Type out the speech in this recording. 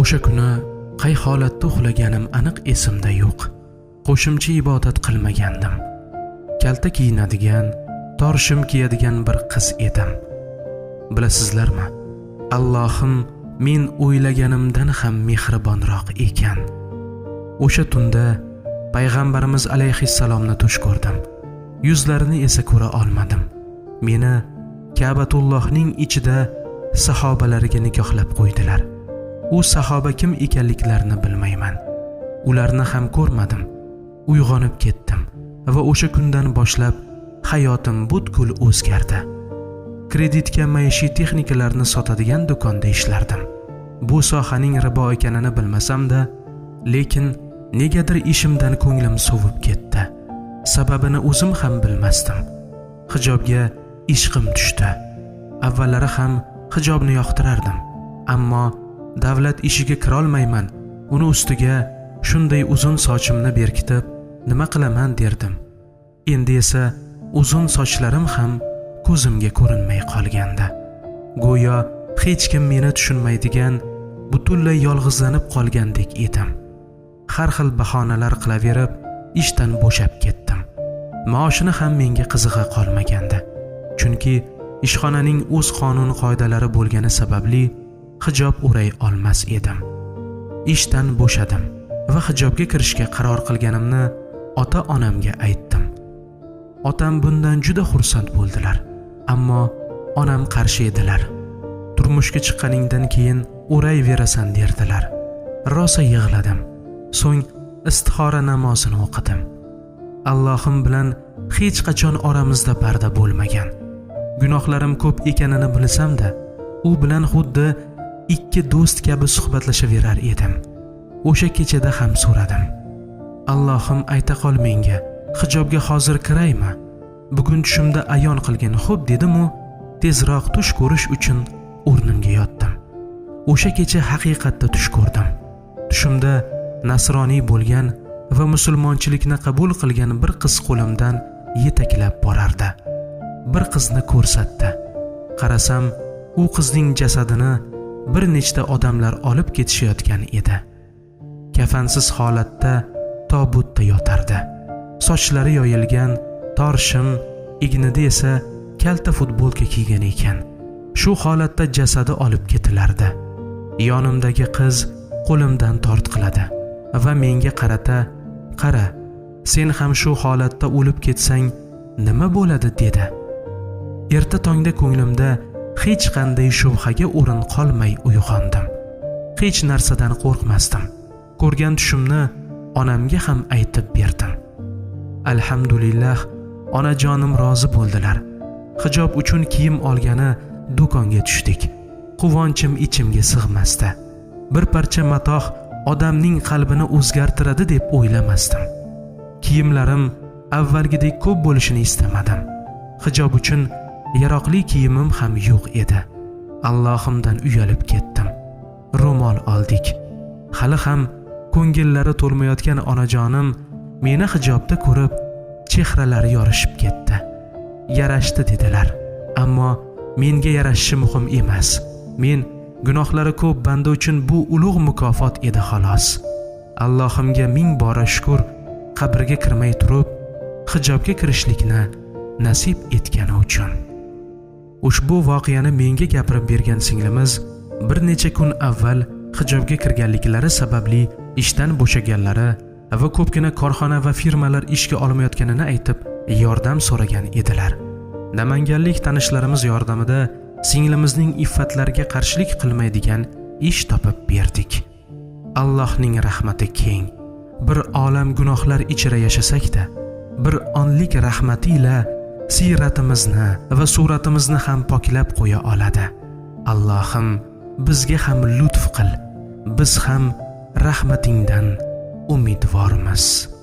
o'sha kuni qay holatda uxlaganim aniq esimda yo'q. Qo'shimcha ibodat qilmagandim. Kalta kiyinadigan tor shim kiyadigan bir qiz edim. Bilasizlarmi allohim men o'ylaganimdan ham mehribonroq ekan. O'sha tunda payg'ambarimiz alayhissalomni tush ko'rdim. Yuzlarini esa ko'ra olmadim. Meni kabatullohning ichida sahobalariga nikohlab qo'ydilar. U sahoba kim ekanliklarini bilmayman. Ularni ham ko'rmadim. Uyg'onib ketdim va o'sha kundan boshlab hayotim butkul o'zgardi. Kreditga maishiy texnikalarni sotadigan do'konda ishlardim. Bu sohaning ribo ekanini bilmasamda lekin negadir ishimdan ko'nglim sovib ketdi. Sababini o'zim ham bilmasdim. Hijobga ishqim tushdi. Avvallari ham hijobni yoqtirardim ammo davlat ishiga kirolmayman. Uni ustiga shunday uzun sochimni berkitib nima qilaman derdim. Endi esa uzun sochlarim ham ko'zimga ko'rinmay qolgandi. Go'yo hech kim meni tushunmaydigan butunlay yolg'izlanib qolgandek edim. Har xil bahonalar qilaverib ishdan bo'shab ketdim. Maoshini ham menga qizig'i qolmagandi. Chunki ishxonaning o'z qonun qoidalari bo'lgani sababli hijob o'ray olmas edim. Ishdan bo'shadim va hijobga kirishga qaror qilganimni ota onamga aytdim. Otam bundan juda xursand bo'ldilar ammo onam qarshi edilar. Turmushga chiqqaningdan keyin o'rayverasan derdilar. Rosa yig'ladim so'ng istixora namozini o'qidim. Allohim bilan hech qachon oramizda parda bo'lmagan. Gunohlarim ko'p ekanini bilsamda u bilan xuddi ikki do'st kabi suhbatlashaverar edim. O'sha kechada ham so'radim. Allohim ayta qol menga hijobga hozir kiraymi bugun tushimda ayon qilgin xo'p dedimu tezroq tush ko'rish uchun o'rnimga yotdim. O'sha kecha haqiqatda tush ko'rdim. Tushimda nasroniy bo'lgan va musulmonchilikni qabul qilgan bir qiz qo'limdan yetaklab borardi. Bir qizni ko'rsatdi. Qarasam u qizning jasadini bir nechta odamlar olib ketishayotgan edi. Kafansiz holatda tobutda yotardi. Sochlari yoyilgan tor shim ignida esa kalta futbolka kiygan ekan. Shu holatda jasadi olib ketilardi. Yonimdagi qiz qo'limdan tortqiladi va menga qarata qara sen ham shu holatda o'lib ketsang nima bo'ladi? dedi. Erta tongda ko'nglimda hech qanday shubhaga o'rin qolmay uyg'ondim. Hech narsadan qo'rqmasdim. Ko'rgan tushimni onamga ham aytib berdim. Alhamdulillah onajonim rozi bo'ldilar. Hijob uchun kiyim olgani do'konga tushdik. Quvonchim ichimga sig'masdi. Bir parcha matoh odamning qalbini o'zgartiradi deb o'ylamasdim. Kiyimlarim avvalgidek ko'p bo'lishini istamadim. Hijob uchun yaroqli kiyimim ham yo'q edi. Allohimdan uyalib ketdim. Ro'mol oldik. Hali ham ko'ngillari to'lmayotgan onajonim meni hijobda ko'rib chehralari yorishib ketdi. Yarashdi dedilar. Ammo menga yarashishi muhim emas. Men gunohlari ko'p banda uchun bu ulug' mukofot edi xolos. Allohimga ming bora shukur qabrga kirmay turib hijobga kirishlikni nasib etgani uchun. Ushbu voqeani menga gapirib bergan singlimiz bir necha kun avval hijobga kirganliklari sababli ishdan bo'shaganlari va ko'pgina korxona va firmalar ishga olmayotganini aytib yordam so'ragan edilar. Namanganlik tanishlarimiz yordamida singlimizning iffatlariga qarshilik qilmaydigan ish topib berdik. Allohning rahmati keng. Bir olam gunohlar ichra yashasakda bir onlik rahmati ila siyratimizni va suratimizni ham poklab qo'ya oladi. Allohim bizga ham lutf qil. Biz ham rahmatingdan umidvormiz.